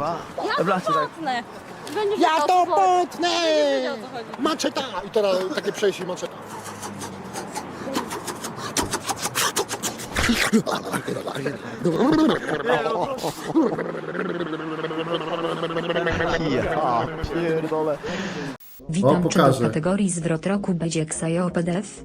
chyba. W lacie tak. Potnę. Będziesz Ja wiedział, to o co potnę! Będziesz wiedział, o co chodzi. Maczeta! I teraz takie przejście maczeta. Ja pierdolę. Witam, O, czy do pokażę. kategorii zwrot roku będzie Xayo PDF?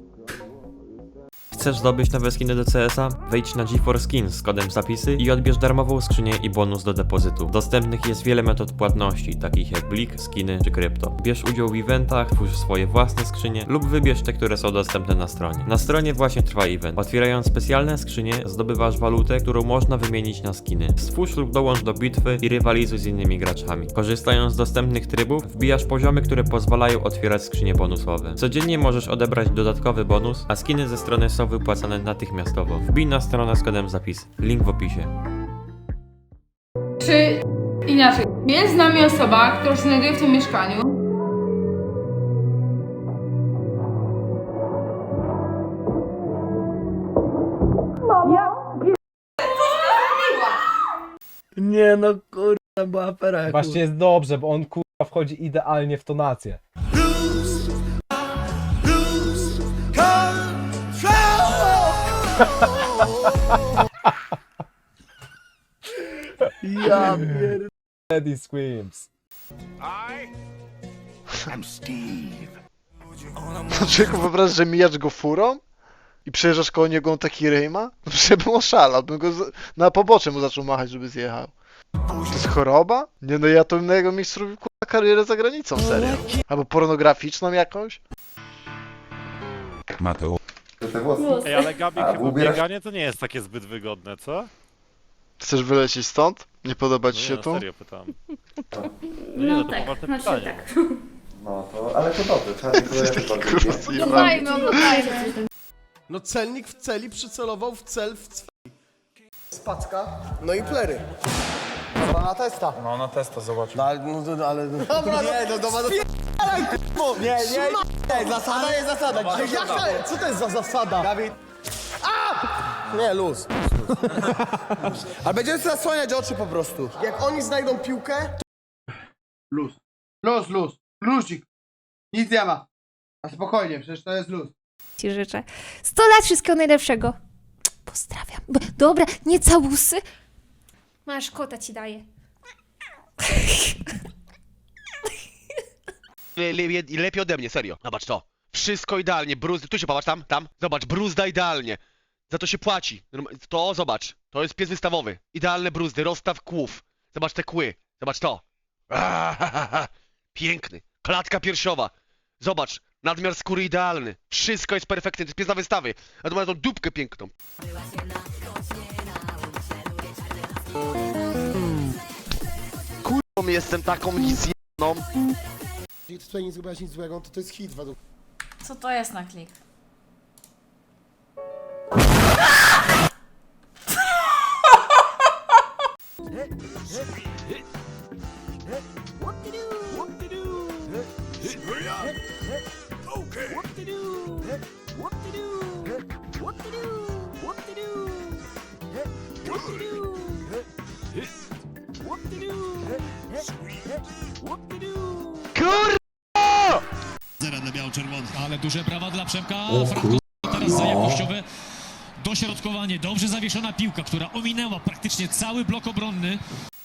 Chcesz zdobyć nowe skiny do CS-a? Wejdź na GeForce Skins z kodem zapisy i odbierz darmową skrzynię i bonus do depozytu. Dostępnych jest wiele metod płatności, takich jak Blik, skiny czy krypto. Bierz udział w eventach, twórz swoje własne skrzynie lub wybierz te, które są dostępne na stronie. Na stronie właśnie trwa event. Otwierając specjalne skrzynie, zdobywasz walutę, którą można wymienić na skiny. Stwórz lub dołącz do bitwy i rywalizuj z innymi graczami. Korzystając z dostępnych trybów, wbijasz poziomy, które pozwalają otwierać skrzynie bonusowe. Codziennie możesz odebrać dodatkowy bonus, a skiny ze strony są wypłacane natychmiastowo. Wbij na stronę z kodem zapis. Link w opisie. Czy inaczej, jest z nami osoba, która się znajduje w tym mieszkaniu. Nie no kurwa, była afera. Właśnie jest dobrze, bo on kurwa wchodzi idealnie w tonację. Ja pierdolę. Eddie Screams. Człowieku, wyobraź, że mijasz go furą i przejeżdżasz koło niego on taki ryjma? No Przecież bym oszalał, bym go z... na pobocze mu zaczął machać, żeby zjechał. To jest choroba? Nie no, ja to bym na jego miejscu robił kurwa karierę za granicą, serio. Albo pornograficzną jakąś? Mateo. Ej, ale Gabi, A, chyba ubierasz- bieganie to nie jest takie zbyt wygodne, co? Chcesz wylecieć stąd? Nie podoba ci No się nie, no, tu? serio pytam. No nie, no to poważne pytanie. No to, ale to dobrze, czarny kolor bardzo oddajmy. No celnik w celi przycelował w cel w cel. Spacka, no i plery. Na testa. No na testa zobacz. No ale, no, no, ale... Dobra, nie, no, dobra, no, Nie, nie, nie, zasada jest zasada. Ale jak to, co to jest za zasada? Dawid. A! Nie, luz. Ale będziemy sobie zasłaniać oczy po prostu. Jak oni znajdą piłkę... Luz. Luz, luz. Luzik. Nic nie ma. A spokojnie, przecież to jest luz. Ci życzę. 100 lat wszystkiego najlepszego. Pozdrawiam. B- Dobra, nie całusy. Masz kota ci daję. Le, lepiej ode mnie, serio. Zobacz to. Wszystko idealnie, bruzdy. Tu się popatrz, tam, tam. Zobacz, bruzda idealnie. Za to się płaci. To, zobacz. To jest pies wystawowy. Idealne bruzdy, rozstaw kłów. Zobacz te kły. Zobacz to. Piękny. Klatka piersiowa. Zobacz. Nadmiar skóry idealny. Wszystko jest perfektne. To jest pies na wystawy. A tu ma tą dupkę piękną. Kurwą jestem taką zjedną. Jeśli tutaj nie zrobiłaś nic złego, to to jest hit według Co to jest na klik? Kurwa! Ale duże brawa dla Przemka. Franko teraz za jakościowe dośrodkowanie. Dobrze zawieszona piłka, która ominęła praktycznie cały blok obronny.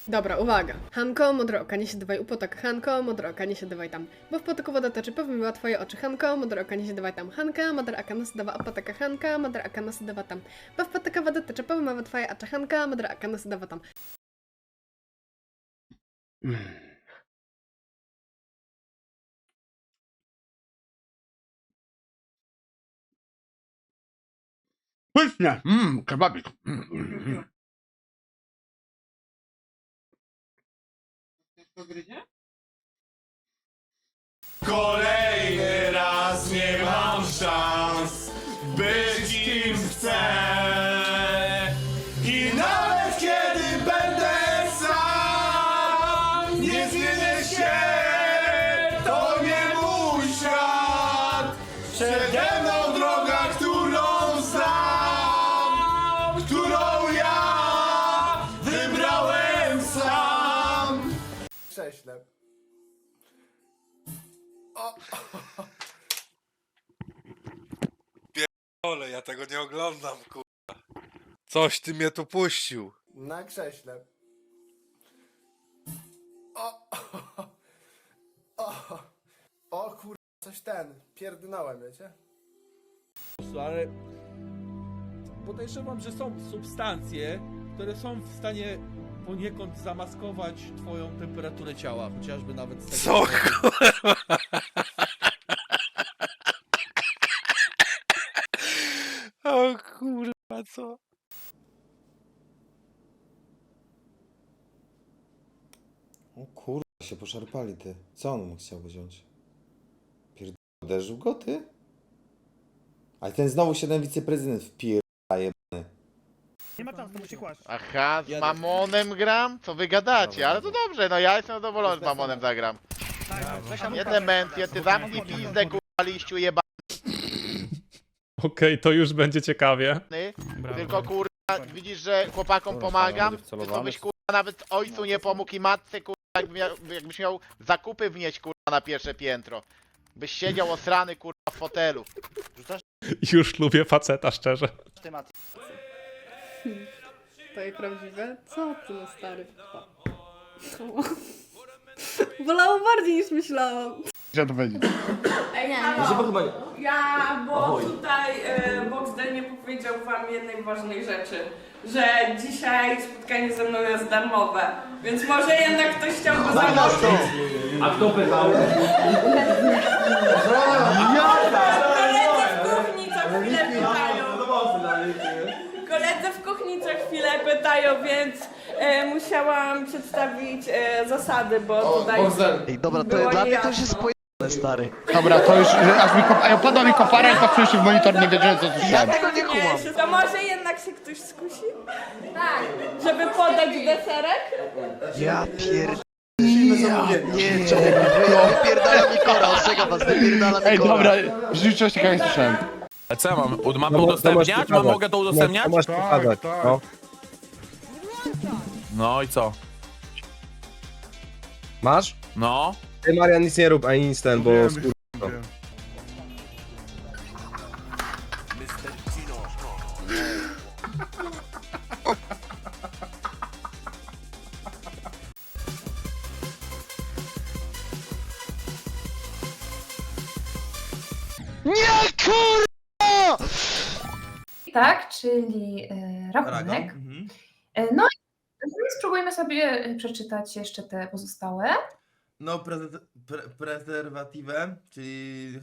Dobra, uwaga. Hanko, modroka, nie się dawaj u potok. Hanko, modroka, nie się dawaj tam. Bo w potoku woda toczy, powymyła twoje oczy. Hanko, modroka, nie się dawaj tam. Hanka, modroka, nasydawa opotaka. Hanka, modroka, nasydawa tam. Bo w potoku woda toczy, powymyła twoje oczy. Hanka, modroka, nasydawa tam. Pysznie. Mmm, kebabik. Mm, mm, Którą ja wybrałem sam krześle. O, Ole, ja tego nie oglądam, kurwa. Coś ty mnie tu puścił. na krześle. O, o, o kurwa, coś ten, pierdnąłem, wiecie? Ale podejrzewam, że są substancje, które są w stanie poniekąd zamaskować twoją temperaturę ciała, chociażby nawet z tego... Co, kurwa? O kurwa, co? O kurwa, się poszarpali ty. Co on mu chciał wziąć? Pierd... Uderzył go ty? Ale ten znowu się ten wiceprezydent wpierdala jebany. Aha, z Mamonem gram? Co wy gadacie? Ale to dobrze, no ja jestem zadowolony z Mamonem zagram. Nie demencję, ty zamknij pizdę kurwa liściu jebany, Okej, to już będzie ciekawie. tylko kurwa widzisz, że chłopakom pomagam, ty to byś kurwa nawet ojcu nie pomógł i matce kurwa jakby miał, jakbyś miał zakupy wnieść kurwa na pierwsze piętro. Byś siedział osrany kurwa w fotelu. Już lubię faceta, szczerze. To i prawdziwe? Co ty no stary? Bolało bardziej niż myślałam. Ja, bo tutaj e, Boxdel nie powiedział wam jednej ważnej rzeczy, że dzisiaj spotkanie ze mną jest darmowe, więc może jednak ktoś chciałby założyć. A kto pytał? Koledzy w kuchni co chwilę pytają. Koledzy w kuchni co chwilę pytają, więc e, musiałam przedstawić e, zasady, bo tutaj... Ej, dobra, to dla mnie to już jest pojebane, stary. Dobra, to już, aż mi kop... padła mi koparek, patrzyłem się w monitor, nie wiedziałem co słyszałem. tego nie kumam. To może jednak się ktoś skusi? Tak. Żeby podać deserek? Ja pierd... Nie, człowiek, wypierdala mi kora, ostrzegam was, wypierdala mi kora. w rzeczywistości tego nie słyszałem. A co ja mam? Mam No, to mo- udostępniać? to Mam, mogę to udostępniać? To masz pokazać, no. No i co? Masz? No. Ty Marian nic nie rób, ani nic ten, bo skur... Nie kurwa! Tak, czyli e, rachunek. Mhm. E, no i spróbujmy sobie e, przeczytać jeszcze te pozostałe. No, prezet, pre, prezerwatywę, czyli...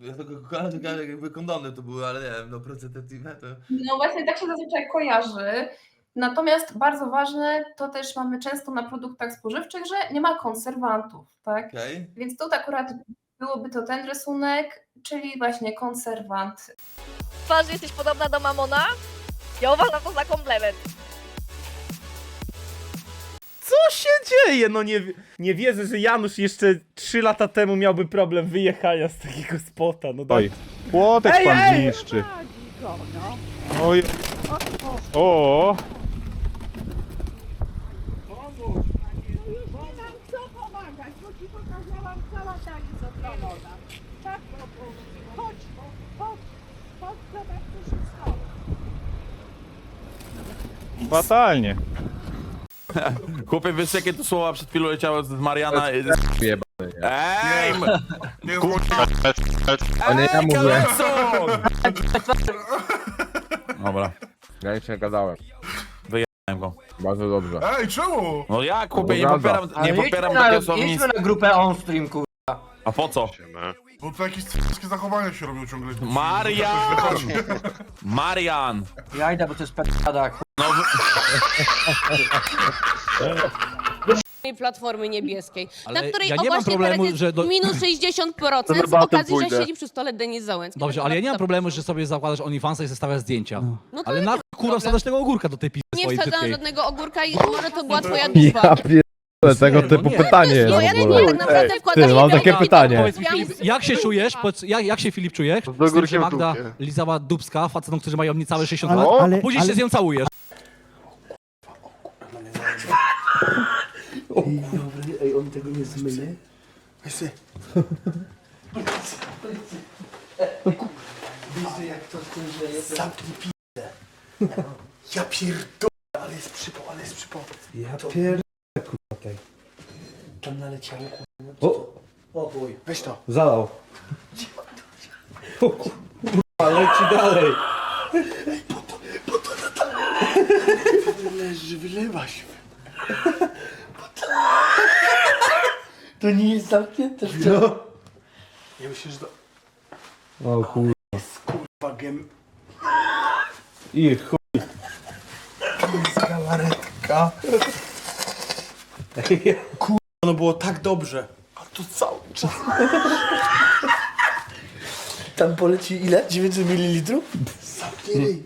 Ja to kojarzę, jakby kondony to były, ale nie wiem, no prezerwatywę to... No właśnie tak się zazwyczaj kojarzy. Natomiast bardzo ważne, to też mamy często na produktach spożywczych, że nie ma konserwantów, tak? Okej. Więc tu akurat byłoby to ten rysunek, czyli właśnie konserwant. Twarzy jesteś podobna do Mamona? Ja uważam to za komplement. Co się dzieje? No nie, nie wierzę, że Janusz jeszcze 3 lata temu miałby problem wyjechania z takiego spota. No daj. Płotek Ej, pan ej! niszczy. Oj. O. Fatalnie. Chłopie, wiesz jakie tu słowa przed chwilą leciały z Mariana? Ej! m- Kurwa! Nie, ja Ej, mówię. Kalekson! Dobra, Ja jeszcze nie gadałem. wyjechałem go. Bardzo dobrze. Ej, czemu? No jak, chłopie, nie Prawda. popieram, nie popieram takiego słownictwa. na grupę onstream, kur... A po co? Bo to jakieś c***skie zachowania się robią ciągle. Marian! Marian! Ja idę, bo to jest pedada, No, Platformy Niebieskiej, Ale ja nie mam problemu, że do... minus 60% z okazji, że siedzi przy stole Denis Załęcki. Dobrze, ale ja nie mam problemu, że sobie zakładasz OnlyFansa i zestawiasz zdjęcia. No to Ale na kurwa wsadzasz tego ogórka do tej pizzy nie swojej wsadzałam brzydkiej. żadnego ogórka i może to była twoja dupa. Pierdolę, tego Nie, typu no nie. pytanie jest No w ogóle. tak naprawdę Ty, wkładasz mam takie pytanie. to Powiedz mi, Filip, jak się czujesz? Powiedz, jak, jak się Filip czujesz? Z tym, że Magda lizała dubska facetom, którzy mają niecałe 60 lat, a później się z nią całujesz. Ej, on tego nie zmyje. Widzę jak to dzieje. Zamknij pizdę. Ja pierdolę, ale jest przypał, ale jest przypał. Ja pier... Tam naleciało, kurwa. O, O bój. Weź to. zalał. O kurwa, leci dalej. Leży, wylewa się. To nie jest zamknięte w tym. No. Ja myślę, że to O kurwa. jest kurwa gem... I chuj. To jest galaretka. Ono było tak dobrze. A to cały czas. Tam poleci ile? 900 ml? Zamknij.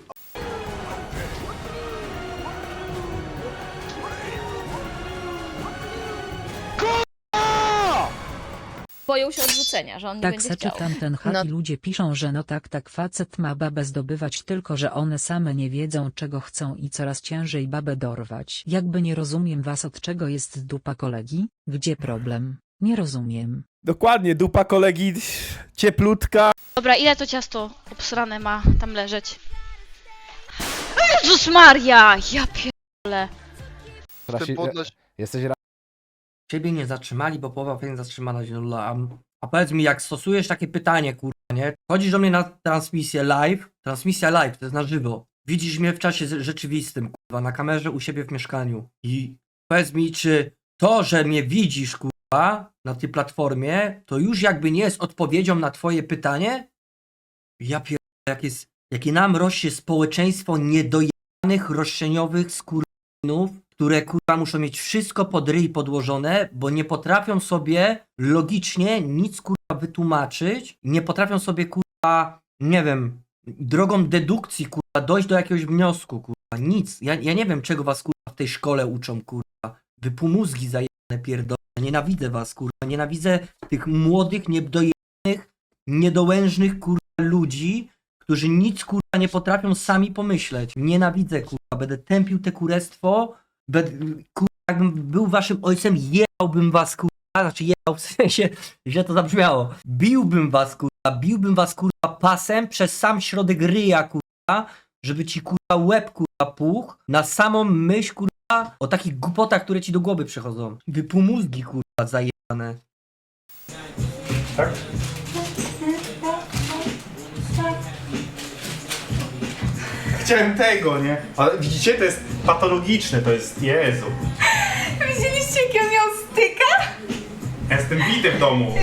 Boją się odrzucenia, że on nie Tak będzie se chciał. czytam ten chat i ludzie piszą, że no tak tak facet ma babę zdobywać tylko, że one same nie wiedzą czego chcą i coraz ciężej babę dorwać. Jakby nie rozumiem was od czego jest dupa kolegi, gdzie problem? Nie rozumiem. Dokładnie, dupa kolegi cieplutka. Dobra, ile to ciasto obsrane ma tam leżeć? Jezus Maria! Ja pierdolę. Podnoś... Jesteś Ciebie nie zatrzymali, bo połowa powinna zatrzymana źródła. A, a powiedz mi, jak stosujesz takie pytanie, kurwa, nie? Chodzisz do mnie na transmisję live, transmisja live, to jest na żywo. Widzisz mnie w czasie rzeczywistym, kurwa, na kamerze u siebie w mieszkaniu. I powiedz mi, czy to, że mnie widzisz, kurwa, na tej platformie, to już jakby nie jest odpowiedzią na twoje pytanie? Ja pierdolę, jak jest, jakie nam rośnie społeczeństwo niedojebanych, roszczeniowych skurwinów, które kurwa muszą mieć wszystko pod ryj podłożone, bo nie potrafią sobie logicznie nic kurwa wytłumaczyć, nie potrafią sobie kurwa, nie wiem, drogą dedukcji kurwa dojść do jakiegoś wniosku kurwa, nic. Ja, ja nie wiem czego was kurwa w tej szkole uczą kurwa. Wy półmózgi zajebane pierdolone, nienawidzę was kurwa, nienawidzę tych młodych, niedojebanych, niedołężnych kurwa ludzi, którzy nic kurwa nie potrafią sami pomyśleć. Nienawidzę kurwa, będę tępił te kurestwo, będę, kurwa, jakbym był waszym ojcem, jechałbym was kurwa, znaczy jechał w sensie, źle to zabrzmiało, biłbym was kurwa, biłbym was kurwa pasem przez sam środek ryja kurwa, żeby ci kurwa łeb kurwa puch, na samą myśl kurwa o takich głupotach, które ci do głowy przychodzą. Wy półmózgi kurwa zajebane. Chciałem tego, nie? Ale widzicie, to jest patologiczne, to jest Jezu. Widzieliście, jak ja miał styka? Ja jestem bity w domu.